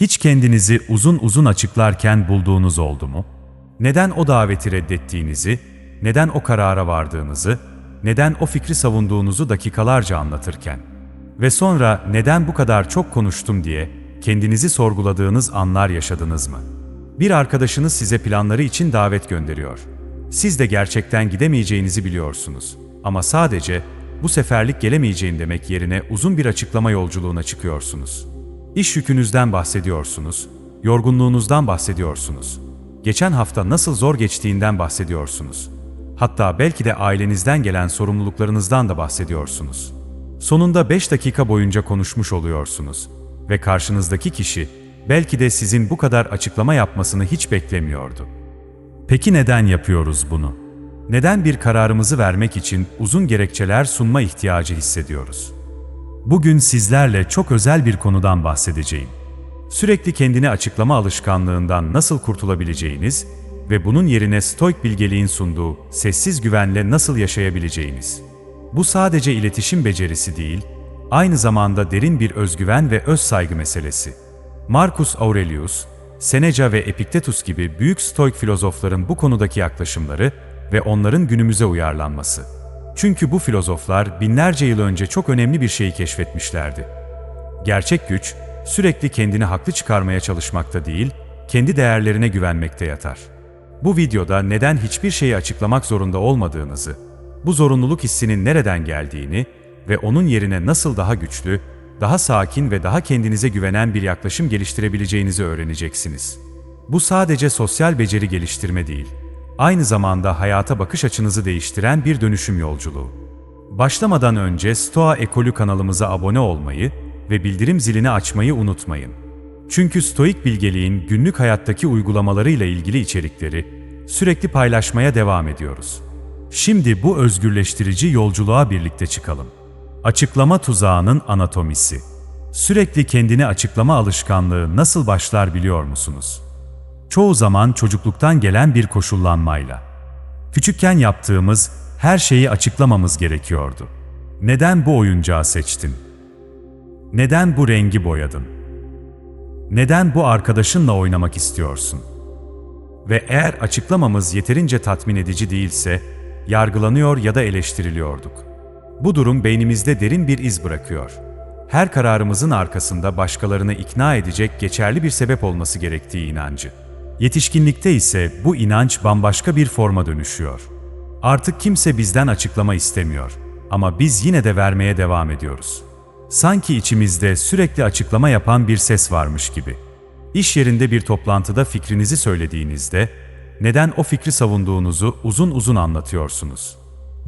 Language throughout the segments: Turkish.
Hiç kendinizi uzun uzun açıklarken bulduğunuz oldu mu? Neden o daveti reddettiğinizi, neden o karara vardığınızı, neden o fikri savunduğunuzu dakikalarca anlatırken ve sonra neden bu kadar çok konuştum diye kendinizi sorguladığınız anlar yaşadınız mı? Bir arkadaşınız size planları için davet gönderiyor. Siz de gerçekten gidemeyeceğinizi biliyorsunuz. Ama sadece bu seferlik gelemeyeceğim demek yerine uzun bir açıklama yolculuğuna çıkıyorsunuz. İş yükünüzden bahsediyorsunuz, yorgunluğunuzdan bahsediyorsunuz. Geçen hafta nasıl zor geçtiğinden bahsediyorsunuz. Hatta belki de ailenizden gelen sorumluluklarınızdan da bahsediyorsunuz. Sonunda 5 dakika boyunca konuşmuş oluyorsunuz ve karşınızdaki kişi belki de sizin bu kadar açıklama yapmasını hiç beklemiyordu. Peki neden yapıyoruz bunu? Neden bir kararımızı vermek için uzun gerekçeler sunma ihtiyacı hissediyoruz? Bugün sizlerle çok özel bir konudan bahsedeceğim. Sürekli kendini açıklama alışkanlığından nasıl kurtulabileceğiniz ve bunun yerine stoik bilgeliğin sunduğu sessiz güvenle nasıl yaşayabileceğiniz. Bu sadece iletişim becerisi değil, aynı zamanda derin bir özgüven ve öz saygı meselesi. Marcus Aurelius, Seneca ve Epiktetus gibi büyük stoik filozofların bu konudaki yaklaşımları ve onların günümüze uyarlanması. Çünkü bu filozoflar binlerce yıl önce çok önemli bir şeyi keşfetmişlerdi. Gerçek güç, sürekli kendini haklı çıkarmaya çalışmakta değil, kendi değerlerine güvenmekte yatar. Bu videoda neden hiçbir şeyi açıklamak zorunda olmadığınızı, bu zorunluluk hissinin nereden geldiğini ve onun yerine nasıl daha güçlü, daha sakin ve daha kendinize güvenen bir yaklaşım geliştirebileceğinizi öğreneceksiniz. Bu sadece sosyal beceri geliştirme değil, aynı zamanda hayata bakış açınızı değiştiren bir dönüşüm yolculuğu. Başlamadan önce Stoa Ekolü kanalımıza abone olmayı ve bildirim zilini açmayı unutmayın. Çünkü stoik bilgeliğin günlük hayattaki uygulamalarıyla ilgili içerikleri sürekli paylaşmaya devam ediyoruz. Şimdi bu özgürleştirici yolculuğa birlikte çıkalım. Açıklama tuzağının anatomisi. Sürekli kendini açıklama alışkanlığı nasıl başlar biliyor musunuz? Çoğu zaman çocukluktan gelen bir koşullanmayla. Küçükken yaptığımız her şeyi açıklamamız gerekiyordu. Neden bu oyuncağı seçtin? Neden bu rengi boyadın? Neden bu arkadaşınla oynamak istiyorsun? Ve eğer açıklamamız yeterince tatmin edici değilse, yargılanıyor ya da eleştiriliyorduk. Bu durum beynimizde derin bir iz bırakıyor. Her kararımızın arkasında başkalarını ikna edecek geçerli bir sebep olması gerektiği inancı. Yetişkinlikte ise bu inanç bambaşka bir forma dönüşüyor. Artık kimse bizden açıklama istemiyor ama biz yine de vermeye devam ediyoruz. Sanki içimizde sürekli açıklama yapan bir ses varmış gibi. İş yerinde bir toplantıda fikrinizi söylediğinizde neden o fikri savunduğunuzu uzun uzun anlatıyorsunuz.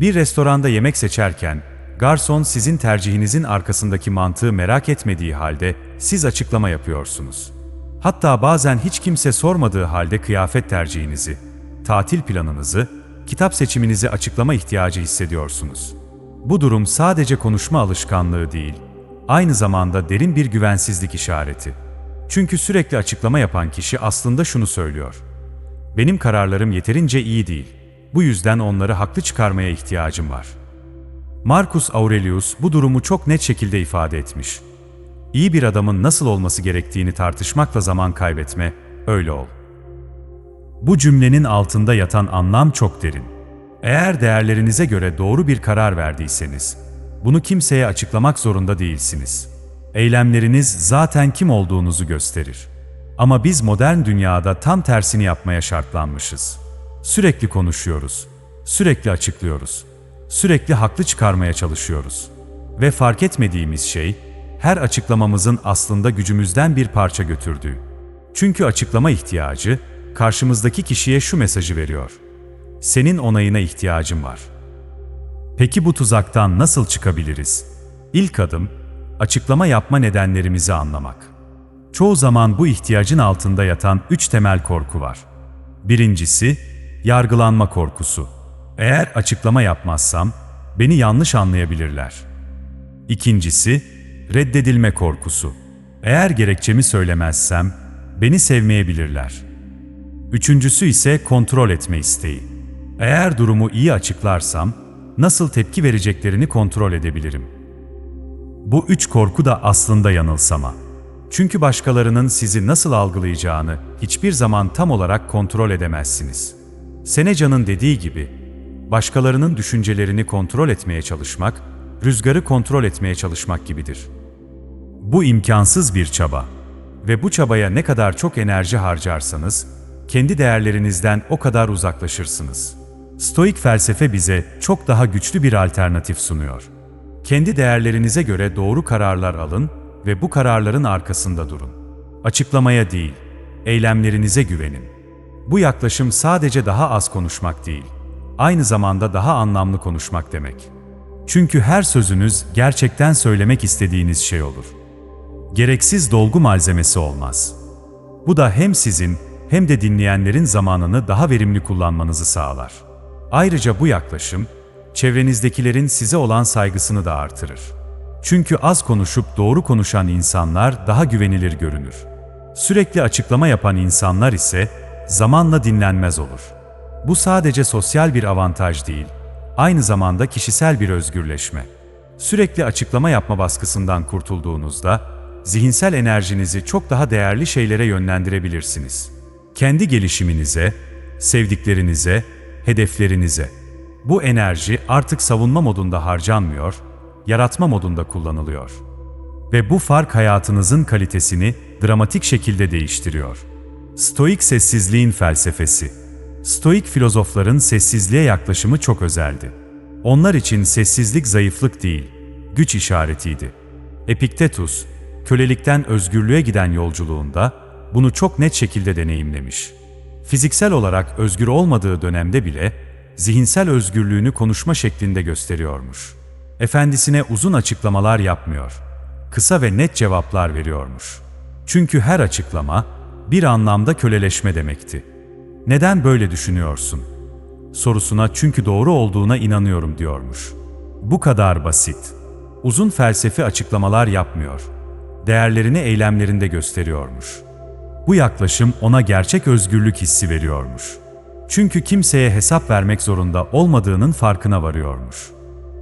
Bir restoranda yemek seçerken garson sizin tercihinizin arkasındaki mantığı merak etmediği halde siz açıklama yapıyorsunuz. Hatta bazen hiç kimse sormadığı halde kıyafet tercihinizi, tatil planınızı, kitap seçiminizi açıklama ihtiyacı hissediyorsunuz. Bu durum sadece konuşma alışkanlığı değil, aynı zamanda derin bir güvensizlik işareti. Çünkü sürekli açıklama yapan kişi aslında şunu söylüyor. Benim kararlarım yeterince iyi değil. Bu yüzden onları haklı çıkarmaya ihtiyacım var. Marcus Aurelius bu durumu çok net şekilde ifade etmiş. İyi bir adamın nasıl olması gerektiğini tartışmakla zaman kaybetme, öyle ol. Bu cümlenin altında yatan anlam çok derin. Eğer değerlerinize göre doğru bir karar verdiyseniz, bunu kimseye açıklamak zorunda değilsiniz. Eylemleriniz zaten kim olduğunuzu gösterir. Ama biz modern dünyada tam tersini yapmaya şartlanmışız. Sürekli konuşuyoruz, sürekli açıklıyoruz, sürekli haklı çıkarmaya çalışıyoruz. Ve fark etmediğimiz şey, her açıklamamızın aslında gücümüzden bir parça götürdüğü. Çünkü açıklama ihtiyacı, karşımızdaki kişiye şu mesajı veriyor. Senin onayına ihtiyacım var. Peki bu tuzaktan nasıl çıkabiliriz? İlk adım, açıklama yapma nedenlerimizi anlamak. Çoğu zaman bu ihtiyacın altında yatan üç temel korku var. Birincisi, yargılanma korkusu. Eğer açıklama yapmazsam, beni yanlış anlayabilirler. İkincisi, reddedilme korkusu. Eğer gerekçemi söylemezsem, beni sevmeyebilirler. Üçüncüsü ise kontrol etme isteği. Eğer durumu iyi açıklarsam, nasıl tepki vereceklerini kontrol edebilirim. Bu üç korku da aslında yanılsama. Çünkü başkalarının sizi nasıl algılayacağını hiçbir zaman tam olarak kontrol edemezsiniz. Seneca'nın dediği gibi, başkalarının düşüncelerini kontrol etmeye çalışmak, rüzgarı kontrol etmeye çalışmak gibidir. Bu imkansız bir çaba. Ve bu çabaya ne kadar çok enerji harcarsanız, kendi değerlerinizden o kadar uzaklaşırsınız. Stoik felsefe bize çok daha güçlü bir alternatif sunuyor. Kendi değerlerinize göre doğru kararlar alın ve bu kararların arkasında durun. Açıklamaya değil, eylemlerinize güvenin. Bu yaklaşım sadece daha az konuşmak değil, aynı zamanda daha anlamlı konuşmak demek. Çünkü her sözünüz gerçekten söylemek istediğiniz şey olur. Gereksiz dolgu malzemesi olmaz. Bu da hem sizin hem de dinleyenlerin zamanını daha verimli kullanmanızı sağlar. Ayrıca bu yaklaşım, çevrenizdekilerin size olan saygısını da artırır. Çünkü az konuşup doğru konuşan insanlar daha güvenilir görünür. Sürekli açıklama yapan insanlar ise zamanla dinlenmez olur. Bu sadece sosyal bir avantaj değil, aynı zamanda kişisel bir özgürleşme. Sürekli açıklama yapma baskısından kurtulduğunuzda, zihinsel enerjinizi çok daha değerli şeylere yönlendirebilirsiniz. Kendi gelişiminize, sevdiklerinize, hedeflerinize. Bu enerji artık savunma modunda harcanmıyor, yaratma modunda kullanılıyor. Ve bu fark hayatınızın kalitesini dramatik şekilde değiştiriyor. Stoik sessizliğin felsefesi. Stoik filozofların sessizliğe yaklaşımı çok özeldi. Onlar için sessizlik zayıflık değil, güç işaretiydi. Epiktetus, kölelikten özgürlüğe giden yolculuğunda bunu çok net şekilde deneyimlemiş. Fiziksel olarak özgür olmadığı dönemde bile zihinsel özgürlüğünü konuşma şeklinde gösteriyormuş. Efendisine uzun açıklamalar yapmıyor. Kısa ve net cevaplar veriyormuş. Çünkü her açıklama bir anlamda köleleşme demekti. Neden böyle düşünüyorsun? Sorusuna çünkü doğru olduğuna inanıyorum diyormuş. Bu kadar basit. Uzun felsefi açıklamalar yapmıyor. Değerlerini eylemlerinde gösteriyormuş. Bu yaklaşım ona gerçek özgürlük hissi veriyormuş. Çünkü kimseye hesap vermek zorunda olmadığının farkına varıyormuş.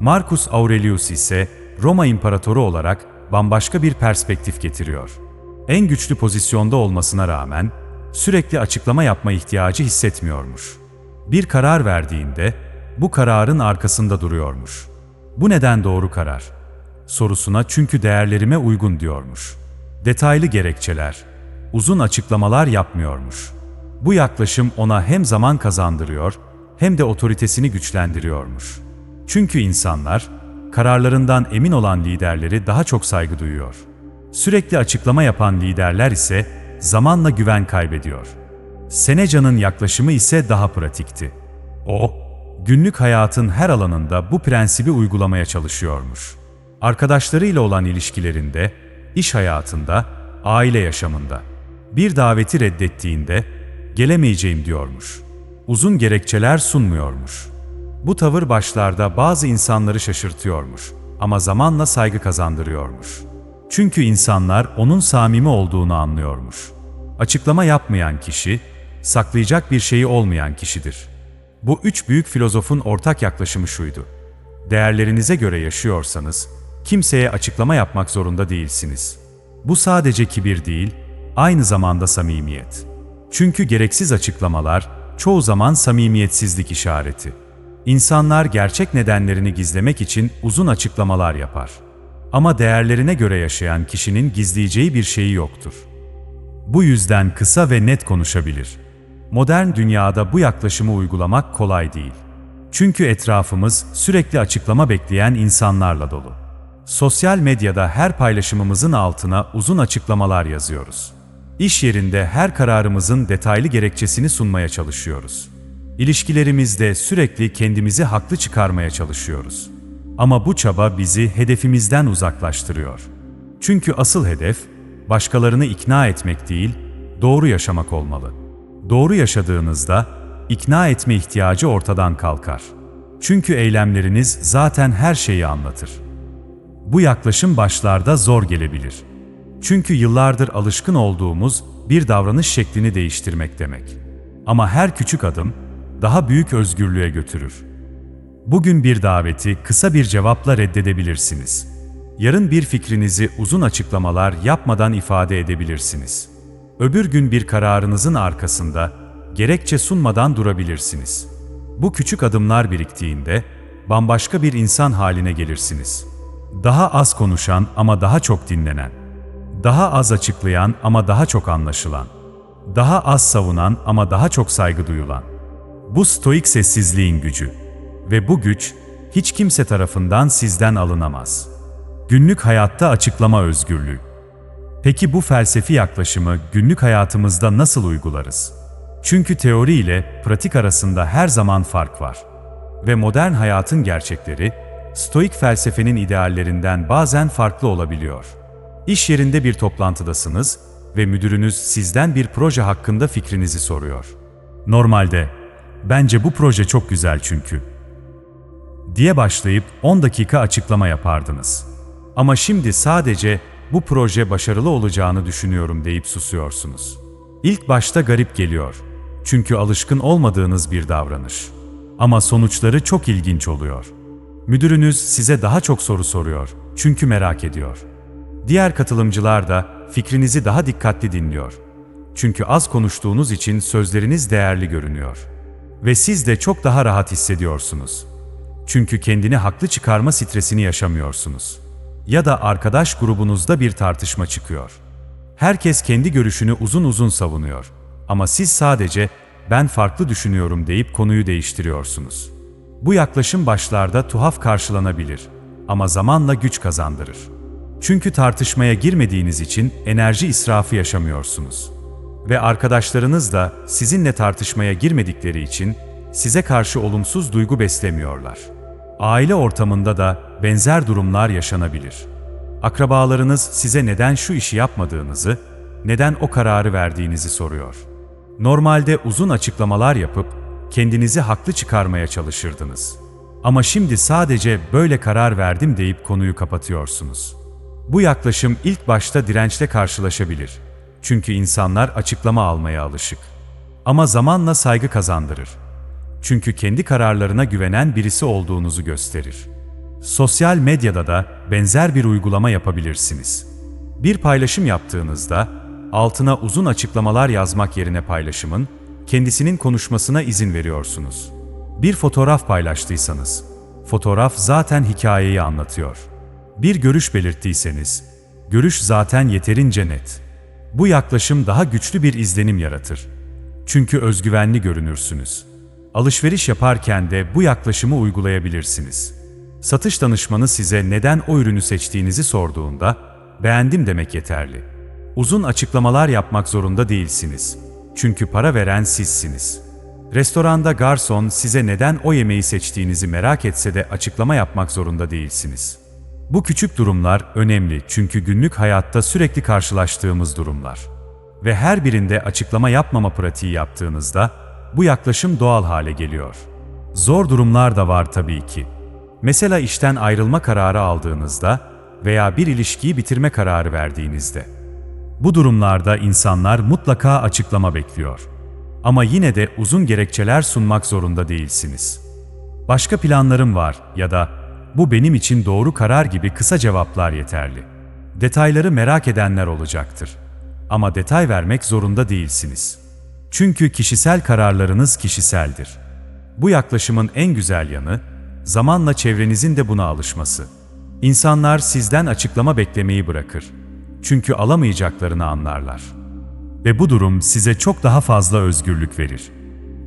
Marcus Aurelius ise Roma İmparatoru olarak bambaşka bir perspektif getiriyor. En güçlü pozisyonda olmasına rağmen sürekli açıklama yapma ihtiyacı hissetmiyormuş. Bir karar verdiğinde bu kararın arkasında duruyormuş. Bu neden doğru karar? Sorusuna çünkü değerlerime uygun diyormuş. Detaylı gerekçeler, uzun açıklamalar yapmıyormuş. Bu yaklaşım ona hem zaman kazandırıyor hem de otoritesini güçlendiriyormuş. Çünkü insanlar kararlarından emin olan liderleri daha çok saygı duyuyor. Sürekli açıklama yapan liderler ise zamanla güven kaybediyor. Seneca'nın yaklaşımı ise daha pratikti. O, günlük hayatın her alanında bu prensibi uygulamaya çalışıyormuş. Arkadaşlarıyla olan ilişkilerinde, iş hayatında, aile yaşamında. Bir daveti reddettiğinde, gelemeyeceğim diyormuş. Uzun gerekçeler sunmuyormuş. Bu tavır başlarda bazı insanları şaşırtıyormuş ama zamanla saygı kazandırıyormuş. Çünkü insanlar onun samimi olduğunu anlıyormuş. Açıklama yapmayan kişi, saklayacak bir şeyi olmayan kişidir. Bu üç büyük filozofun ortak yaklaşımı şuydu. Değerlerinize göre yaşıyorsanız, kimseye açıklama yapmak zorunda değilsiniz. Bu sadece kibir değil, aynı zamanda samimiyet. Çünkü gereksiz açıklamalar çoğu zaman samimiyetsizlik işareti. İnsanlar gerçek nedenlerini gizlemek için uzun açıklamalar yapar. Ama değerlerine göre yaşayan kişinin gizleyeceği bir şeyi yoktur. Bu yüzden kısa ve net konuşabilir. Modern dünyada bu yaklaşımı uygulamak kolay değil. Çünkü etrafımız sürekli açıklama bekleyen insanlarla dolu. Sosyal medyada her paylaşımımızın altına uzun açıklamalar yazıyoruz. İş yerinde her kararımızın detaylı gerekçesini sunmaya çalışıyoruz. İlişkilerimizde sürekli kendimizi haklı çıkarmaya çalışıyoruz. Ama bu çaba bizi hedefimizden uzaklaştırıyor. Çünkü asıl hedef başkalarını ikna etmek değil, doğru yaşamak olmalı. Doğru yaşadığınızda ikna etme ihtiyacı ortadan kalkar. Çünkü eylemleriniz zaten her şeyi anlatır. Bu yaklaşım başlarda zor gelebilir. Çünkü yıllardır alışkın olduğumuz bir davranış şeklini değiştirmek demek. Ama her küçük adım daha büyük özgürlüğe götürür. Bugün bir daveti kısa bir cevapla reddedebilirsiniz. Yarın bir fikrinizi uzun açıklamalar yapmadan ifade edebilirsiniz. Öbür gün bir kararınızın arkasında gerekçe sunmadan durabilirsiniz. Bu küçük adımlar biriktiğinde bambaşka bir insan haline gelirsiniz. Daha az konuşan ama daha çok dinlenen. Daha az açıklayan ama daha çok anlaşılan. Daha az savunan ama daha çok saygı duyulan. Bu stoik sessizliğin gücü. Ve bu güç hiç kimse tarafından sizden alınamaz. Günlük hayatta açıklama özgürlüğü. Peki bu felsefi yaklaşımı günlük hayatımızda nasıl uygularız? Çünkü teori ile pratik arasında her zaman fark var. Ve modern hayatın gerçekleri, stoik felsefenin ideallerinden bazen farklı olabiliyor. İş yerinde bir toplantıdasınız ve müdürünüz sizden bir proje hakkında fikrinizi soruyor. Normalde, bence bu proje çok güzel çünkü diye başlayıp 10 dakika açıklama yapardınız. Ama şimdi sadece bu proje başarılı olacağını düşünüyorum deyip susuyorsunuz. İlk başta garip geliyor. Çünkü alışkın olmadığınız bir davranış. Ama sonuçları çok ilginç oluyor. Müdürünüz size daha çok soru soruyor. Çünkü merak ediyor. Diğer katılımcılar da fikrinizi daha dikkatli dinliyor. Çünkü az konuştuğunuz için sözleriniz değerli görünüyor. Ve siz de çok daha rahat hissediyorsunuz. Çünkü kendini haklı çıkarma stresini yaşamıyorsunuz. Ya da arkadaş grubunuzda bir tartışma çıkıyor. Herkes kendi görüşünü uzun uzun savunuyor. Ama siz sadece ben farklı düşünüyorum deyip konuyu değiştiriyorsunuz. Bu yaklaşım başlarda tuhaf karşılanabilir ama zamanla güç kazandırır. Çünkü tartışmaya girmediğiniz için enerji israfı yaşamıyorsunuz. Ve arkadaşlarınız da sizinle tartışmaya girmedikleri için size karşı olumsuz duygu beslemiyorlar. Aile ortamında da benzer durumlar yaşanabilir. Akrabalarınız size neden şu işi yapmadığınızı, neden o kararı verdiğinizi soruyor. Normalde uzun açıklamalar yapıp kendinizi haklı çıkarmaya çalışırdınız. Ama şimdi sadece böyle karar verdim deyip konuyu kapatıyorsunuz. Bu yaklaşım ilk başta dirençle karşılaşabilir. Çünkü insanlar açıklama almaya alışık. Ama zamanla saygı kazandırır. Çünkü kendi kararlarına güvenen birisi olduğunuzu gösterir. Sosyal medyada da benzer bir uygulama yapabilirsiniz. Bir paylaşım yaptığınızda altına uzun açıklamalar yazmak yerine paylaşımın kendisinin konuşmasına izin veriyorsunuz. Bir fotoğraf paylaştıysanız, fotoğraf zaten hikayeyi anlatıyor. Bir görüş belirttiyseniz, görüş zaten yeterince net. Bu yaklaşım daha güçlü bir izlenim yaratır. Çünkü özgüvenli görünürsünüz. Alışveriş yaparken de bu yaklaşımı uygulayabilirsiniz. Satış danışmanı size neden o ürünü seçtiğinizi sorduğunda, beğendim demek yeterli. Uzun açıklamalar yapmak zorunda değilsiniz. Çünkü para veren sizsiniz. Restoranda garson size neden o yemeği seçtiğinizi merak etse de açıklama yapmak zorunda değilsiniz. Bu küçük durumlar önemli çünkü günlük hayatta sürekli karşılaştığımız durumlar. Ve her birinde açıklama yapmama pratiği yaptığınızda bu yaklaşım doğal hale geliyor. Zor durumlar da var tabii ki. Mesela işten ayrılma kararı aldığınızda veya bir ilişkiyi bitirme kararı verdiğinizde. Bu durumlarda insanlar mutlaka açıklama bekliyor. Ama yine de uzun gerekçeler sunmak zorunda değilsiniz. Başka planlarım var ya da bu benim için doğru karar gibi kısa cevaplar yeterli. Detayları merak edenler olacaktır. Ama detay vermek zorunda değilsiniz. Çünkü kişisel kararlarınız kişiseldir. Bu yaklaşımın en güzel yanı, zamanla çevrenizin de buna alışması. İnsanlar sizden açıklama beklemeyi bırakır. Çünkü alamayacaklarını anlarlar. Ve bu durum size çok daha fazla özgürlük verir.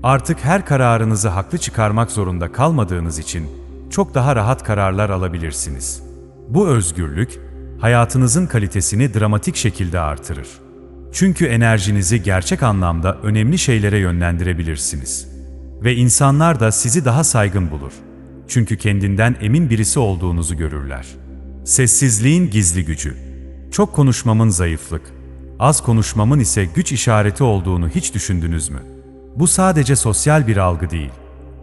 Artık her kararınızı haklı çıkarmak zorunda kalmadığınız için çok daha rahat kararlar alabilirsiniz. Bu özgürlük, hayatınızın kalitesini dramatik şekilde artırır. Çünkü enerjinizi gerçek anlamda önemli şeylere yönlendirebilirsiniz. Ve insanlar da sizi daha saygın bulur. Çünkü kendinden emin birisi olduğunuzu görürler. Sessizliğin gizli gücü. Çok konuşmamın zayıflık, az konuşmamın ise güç işareti olduğunu hiç düşündünüz mü? Bu sadece sosyal bir algı değil,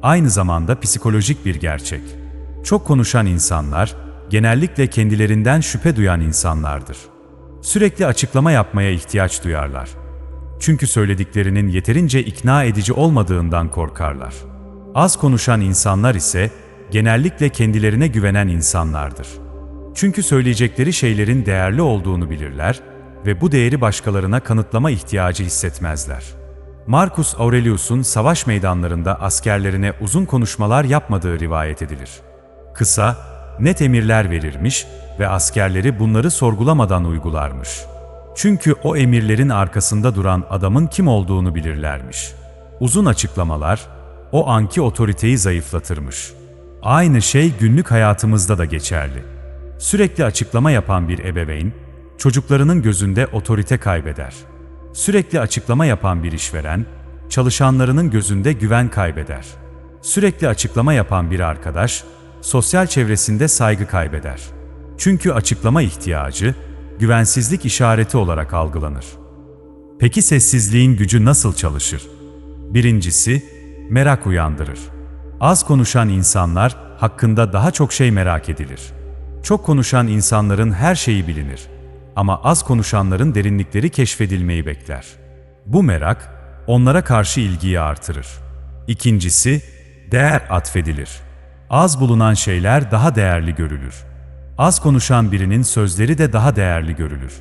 aynı zamanda psikolojik bir gerçek. Çok konuşan insanlar, genellikle kendilerinden şüphe duyan insanlardır. Sürekli açıklama yapmaya ihtiyaç duyarlar. Çünkü söylediklerinin yeterince ikna edici olmadığından korkarlar. Az konuşan insanlar ise genellikle kendilerine güvenen insanlardır. Çünkü söyleyecekleri şeylerin değerli olduğunu bilirler ve bu değeri başkalarına kanıtlama ihtiyacı hissetmezler. Marcus Aurelius'un savaş meydanlarında askerlerine uzun konuşmalar yapmadığı rivayet edilir. Kısa, net emirler verirmiş ve askerleri bunları sorgulamadan uygularmış. Çünkü o emirlerin arkasında duran adamın kim olduğunu bilirlermiş. Uzun açıklamalar, o anki otoriteyi zayıflatırmış. Aynı şey günlük hayatımızda da geçerli. Sürekli açıklama yapan bir ebeveyn, çocuklarının gözünde otorite kaybeder. Sürekli açıklama yapan bir işveren, çalışanlarının gözünde güven kaybeder. Sürekli açıklama yapan bir arkadaş, sosyal çevresinde saygı kaybeder. Çünkü açıklama ihtiyacı, güvensizlik işareti olarak algılanır. Peki sessizliğin gücü nasıl çalışır? Birincisi, merak uyandırır. Az konuşan insanlar hakkında daha çok şey merak edilir. Çok konuşan insanların her şeyi bilinir. Ama az konuşanların derinlikleri keşfedilmeyi bekler. Bu merak, onlara karşı ilgiyi artırır. İkincisi, değer atfedilir. Az bulunan şeyler daha değerli görülür. Az konuşan birinin sözleri de daha değerli görülür.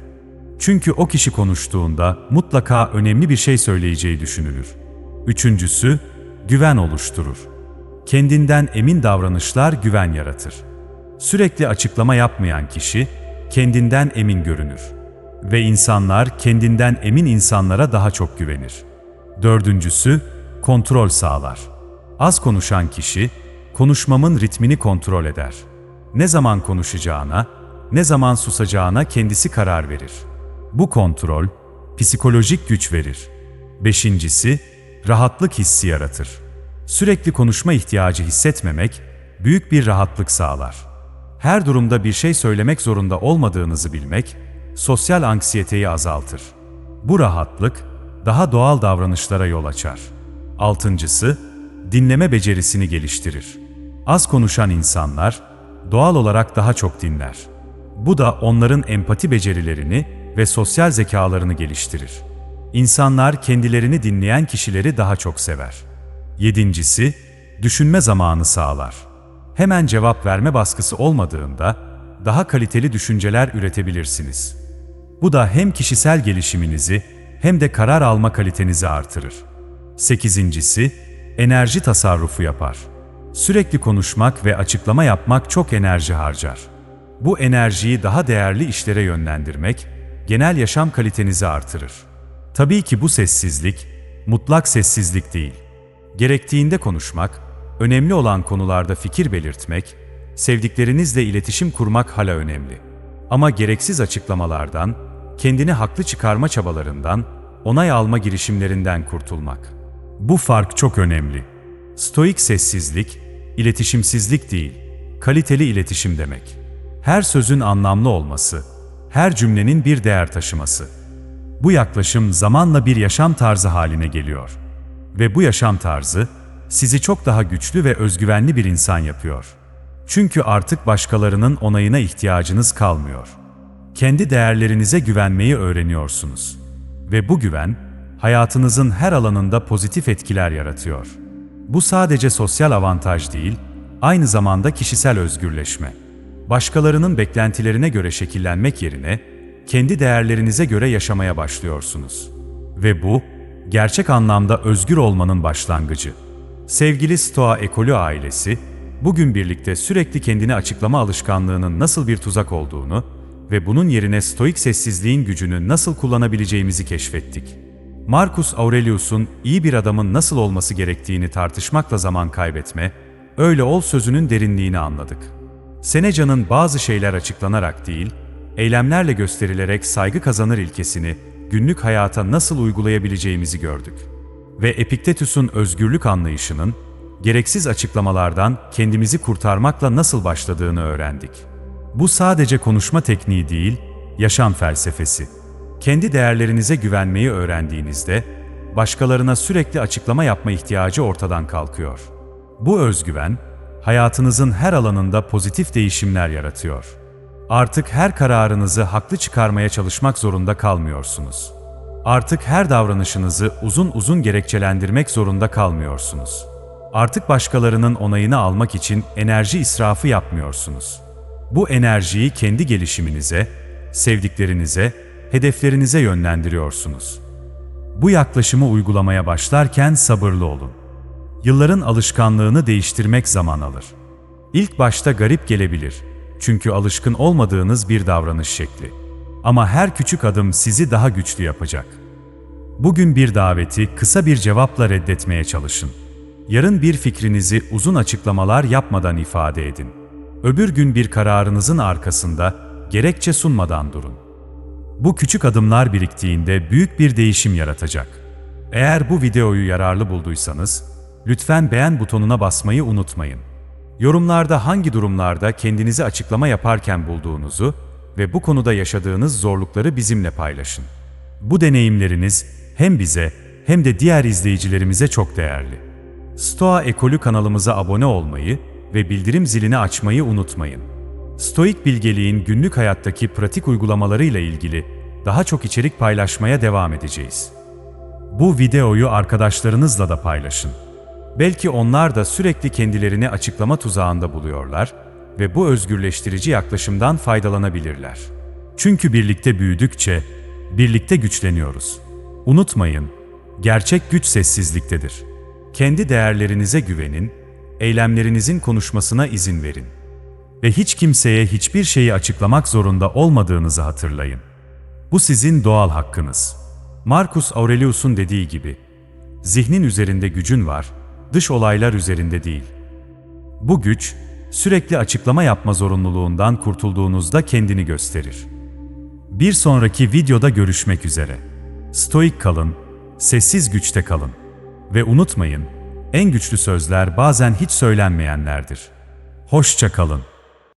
Çünkü o kişi konuştuğunda mutlaka önemli bir şey söyleyeceği düşünülür. Üçüncüsü, güven oluşturur. Kendinden emin davranışlar güven yaratır. Sürekli açıklama yapmayan kişi kendinden emin görünür. Ve insanlar kendinden emin insanlara daha çok güvenir. Dördüncüsü, kontrol sağlar. Az konuşan kişi, konuşmamın ritmini kontrol eder. Ne zaman konuşacağına, ne zaman susacağına kendisi karar verir. Bu kontrol, psikolojik güç verir. Beşincisi, rahatlık hissi yaratır. Sürekli konuşma ihtiyacı hissetmemek, büyük bir rahatlık sağlar. Her durumda bir şey söylemek zorunda olmadığınızı bilmek, sosyal anksiyeteyi azaltır. Bu rahatlık, daha doğal davranışlara yol açar. Altıncısı, dinleme becerisini geliştirir. Az konuşan insanlar, doğal olarak daha çok dinler. Bu da onların empati becerilerini ve sosyal zekalarını geliştirir. İnsanlar kendilerini dinleyen kişileri daha çok sever. Yedincisi, düşünme zamanı sağlar. Hemen cevap verme baskısı olmadığında daha kaliteli düşünceler üretebilirsiniz. Bu da hem kişisel gelişiminizi hem de karar alma kalitenizi artırır. Sekizincisi, enerji tasarrufu yapar. Sürekli konuşmak ve açıklama yapmak çok enerji harcar. Bu enerjiyi daha değerli işlere yönlendirmek, genel yaşam kalitenizi artırır. Tabii ki bu sessizlik, mutlak sessizlik değil. Gerektiğinde konuşmak, önemli olan konularda fikir belirtmek, sevdiklerinizle iletişim kurmak hala önemli. Ama gereksiz açıklamalardan, kendini haklı çıkarma çabalarından, onay alma girişimlerinden kurtulmak. Bu fark çok önemli. Stoik sessizlik, iletişimsizlik değil, kaliteli iletişim demek. Her sözün anlamlı olması, her cümlenin bir değer taşıması. Bu yaklaşım zamanla bir yaşam tarzı haline geliyor. Ve bu yaşam tarzı sizi çok daha güçlü ve özgüvenli bir insan yapıyor. Çünkü artık başkalarının onayına ihtiyacınız kalmıyor. Kendi değerlerinize güvenmeyi öğreniyorsunuz. Ve bu güven, hayatınızın her alanında pozitif etkiler yaratıyor. Bu sadece sosyal avantaj değil, aynı zamanda kişisel özgürleşme. Başkalarının beklentilerine göre şekillenmek yerine, kendi değerlerinize göre yaşamaya başlıyorsunuz. Ve bu, gerçek anlamda özgür olmanın başlangıcı. Sevgili Stoa ekolü ailesi, bugün birlikte sürekli kendini açıklama alışkanlığının nasıl bir tuzak olduğunu ve bunun yerine stoik sessizliğin gücünü nasıl kullanabileceğimizi keşfettik. Marcus Aurelius'un iyi bir adamın nasıl olması gerektiğini tartışmakla zaman kaybetme, öyle ol sözünün derinliğini anladık. Seneca'nın bazı şeyler açıklanarak değil, eylemlerle gösterilerek saygı kazanır ilkesini günlük hayata nasıl uygulayabileceğimizi gördük. Ve Epiktetus'un özgürlük anlayışının, gereksiz açıklamalardan kendimizi kurtarmakla nasıl başladığını öğrendik. Bu sadece konuşma tekniği değil, yaşam felsefesi. Kendi değerlerinize güvenmeyi öğrendiğinizde, başkalarına sürekli açıklama yapma ihtiyacı ortadan kalkıyor. Bu özgüven, hayatınızın her alanında pozitif değişimler yaratıyor. Artık her kararınızı haklı çıkarmaya çalışmak zorunda kalmıyorsunuz. Artık her davranışınızı uzun uzun gerekçelendirmek zorunda kalmıyorsunuz. Artık başkalarının onayını almak için enerji israfı yapmıyorsunuz. Bu enerjiyi kendi gelişiminize, sevdiklerinize, hedeflerinize yönlendiriyorsunuz. Bu yaklaşımı uygulamaya başlarken sabırlı olun. Yılların alışkanlığını değiştirmek zaman alır. İlk başta garip gelebilir. Çünkü alışkın olmadığınız bir davranış şekli. Ama her küçük adım sizi daha güçlü yapacak. Bugün bir daveti kısa bir cevapla reddetmeye çalışın. Yarın bir fikrinizi uzun açıklamalar yapmadan ifade edin. Öbür gün bir kararınızın arkasında gerekçe sunmadan durun. Bu küçük adımlar biriktiğinde büyük bir değişim yaratacak. Eğer bu videoyu yararlı bulduysanız, lütfen beğen butonuna basmayı unutmayın. Yorumlarda hangi durumlarda kendinizi açıklama yaparken bulduğunuzu ve bu konuda yaşadığınız zorlukları bizimle paylaşın. Bu deneyimleriniz hem bize hem de diğer izleyicilerimize çok değerli. Stoa Ekolü kanalımıza abone olmayı ve bildirim zilini açmayı unutmayın. Stoik bilgeliğin günlük hayattaki pratik uygulamalarıyla ilgili daha çok içerik paylaşmaya devam edeceğiz. Bu videoyu arkadaşlarınızla da paylaşın. Belki onlar da sürekli kendilerini açıklama tuzağında buluyorlar ve bu özgürleştirici yaklaşımdan faydalanabilirler. Çünkü birlikte büyüdükçe birlikte güçleniyoruz. Unutmayın, gerçek güç sessizliktedir. Kendi değerlerinize güvenin, eylemlerinizin konuşmasına izin verin. Ve hiç kimseye hiçbir şeyi açıklamak zorunda olmadığınızı hatırlayın. Bu sizin doğal hakkınız. Marcus Aurelius'un dediği gibi, zihnin üzerinde gücün var, dış olaylar üzerinde değil. Bu güç, sürekli açıklama yapma zorunluluğundan kurtulduğunuzda kendini gösterir. Bir sonraki videoda görüşmek üzere. Stoik kalın, sessiz güçte kalın. Ve unutmayın, en güçlü sözler bazen hiç söylenmeyenlerdir. Hoşça kalın.